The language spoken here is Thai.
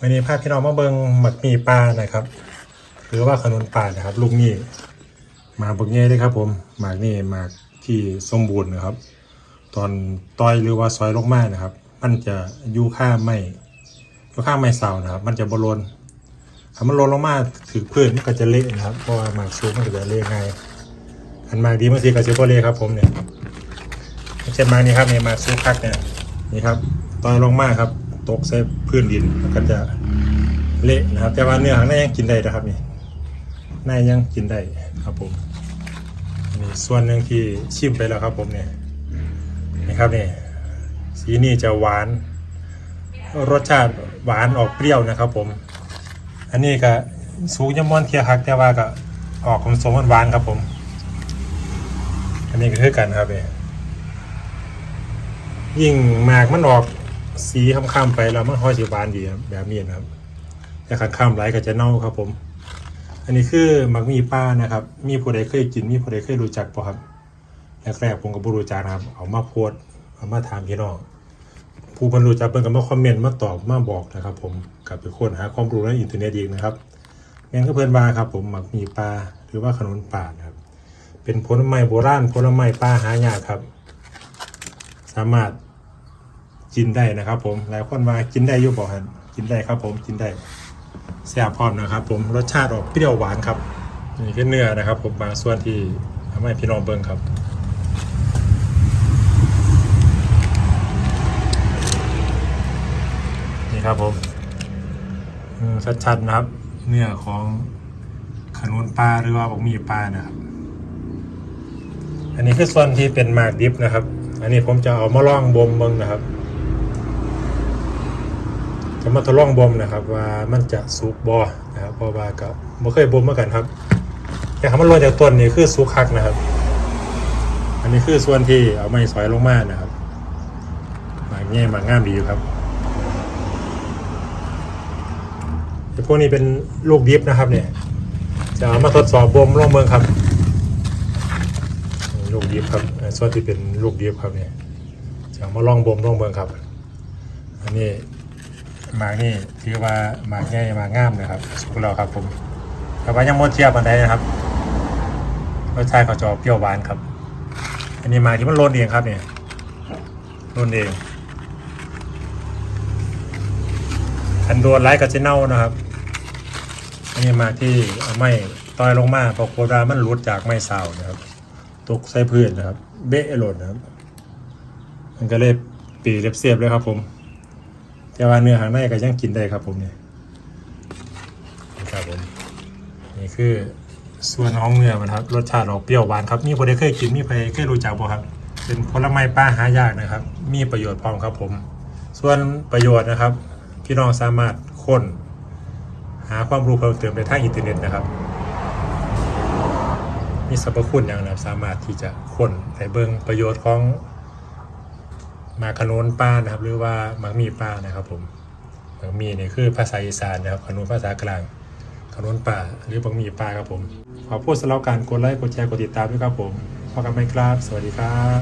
วันนี้พาพี่น้องมาเบิงหมักมีปลานะครับ หรือว่าขนุนป่านะครับ ลูกนี่มาบักเง่เลยครับ ผมหมากนี่หมากที่สมบูรณ์นะครับ ตอนต้อยหรือว่าซอยลงมานะครับ มันจะยู่ข้าไม่ยู่ข้าไม่เสานะครับ มันจะบรนถ้ามันลนลงมาถือพื้นมันก็จะเละนะครับเพราะว่าหมากสูงมันจะเละง่ายอันหมากดีบางทีก็จะบ่เละครับ ผมเนี่ยเช่นหมากนี้ครับเนี่ยหมากสูงคักเนี่ยนี่ครับตอนลงมาครับ ตกใส่พื้นดินมันก็จะเละนะครับ แต่ว่าเนื้อข้างในยังกินได้นะครับนี่ในยังกินได้ครับผมนี่ส่วนหนึ่งที่ชิมไปแล้วครับ ผมเนี่ยนี่ครับนี่สีนี่จะหวาน รสชาติหวานออกเปรี้ยวนะครับ ผม อันนี้ก็สูงยมอนเทียคักแต่ว่าก็ออกของสมหวานครับผม อันนี้ก็คือกันครับเนี่ยยิ่งหมากมันออก สีค้ำๆไปแล้วมันห้อยสีบานดีครับแบบนี้นะครับแต่ข้ามไรก็จะเน่าครับผม อันนี้คือหมักมีป้านะครับ มีผู้ใดเคยกินมีผู้ใดเคยรู้จักป่ะครับแรกๆผมก็บ่รู้จักนะครับ เอามาโพสเอามาถามพี่น้องผู้บรรลุจักเพิ่นก็มาคอมเมนต์มาตอบมาบอกนะครับ ผมกับไปค้นหาความรู้ในอินเทอร์เน็ตอีกนะครับแม่นก็เพิ่นว่าครับ ผมหมักมีปลาหรือว่าขนมป่านะครับ เป็นผลไม้โบราณผลไม้ป่าหายากครับ สามารถ กินได้นะครับผมหลายคนว่ากินได้ยุบบอกฮันกินได้ครับผมกินได้แซ่บพร้อมนะครับ ผมรสชาติออกเปรี้ยวหวานครับนี่คือเนื้อนะครับ ผมบางส่วนที่ทำให้พี่น้องเบิ่งครับนี่ครับผมชัดๆนะครับ เนื้อของขนุนปลาหรือว่าบกมีปลานะครับ อันนี้คือส่วนที่เป็นหมากดิบนะครับ อันนี้ผมจะเอามาล่องบ่มเบิ่งนะครับ จะมาทดลองบ่มนะครับ ว่ามันจะสุกบ่นะครับเพราะว่าก็บ่เคยบ่มมากันครับแต่คำมันลอยจากต้นนี่คือสุกคักนะครับ อันนี้คือส่วนที่เอาไม้สอยลงมานะครับหมากแง่หมากงามดีอยู่ครับแต่พวกนี้เป็นลูกดิบนะครับ เนี่ย จะามาทดสอบบ่มลองเบิ่งครับ ลูกดิบครับส่วนที่เป็นลูกดิบครับเนี่ยจะามาลองบ่มลองเบิ่งครับ อันนี้ หมากนี่ถือว่าหมากใหญ่หมากงามนะครับสุกแล้วครับผมแต่ว่ายังหมดเทียบอันใดนะครับรสชาติเขาจะออกเปรี้ยวหวานครับ อันนี้หมากที่มันโรนเองครับเนี่ยโรนเองคันโดนไล่ก็จะเน่านะครับ อันนี้มาที่เอาไม้ต่อยลงมาปรากฏว่ามันหลุดจากไม้เสานะครับตกใส่พื้นนะครับ เบะหล่นนะครับ มันก็เลยปีเรียบเสียบเลยครับผม แต่ว่าเนื้อหางในก็ยังกินได้ครับผมเนี่ยนี่ครับผมนี่คือส่วนของเนื้อมันครับรสชาติออกเปรี้ยวหวานครับมีคนใดเคยกินมีใครเคยรู้จักบ่ครับ เป็นผลไม้ป้าหายากนะครับ มีประโยชน์พร้อมครับผม ส่วนประโยชน์นะครับ พี่น้องสามารถค้นหาความรู้เพิ่มเติมในทางอินเทอร์เน็ตนะครับ มีสรรพคุณอย่างนะสามารถที่จะค้นไปเบิ่งประโยชน์ของ มาขนุนป้านะครับ หรือว่ามักมีป้านะครับ ผมมักมีเนี่ยคือภาษาอีสานนะครับขนุนภาษากลางขนุนป่าหรือมักมีป้าครับผมขอพูดสำหรับการกดไลค์กดแชร์กดติดตามด้วยครับผมพบกันใหม่ครับ สวัสดีครับ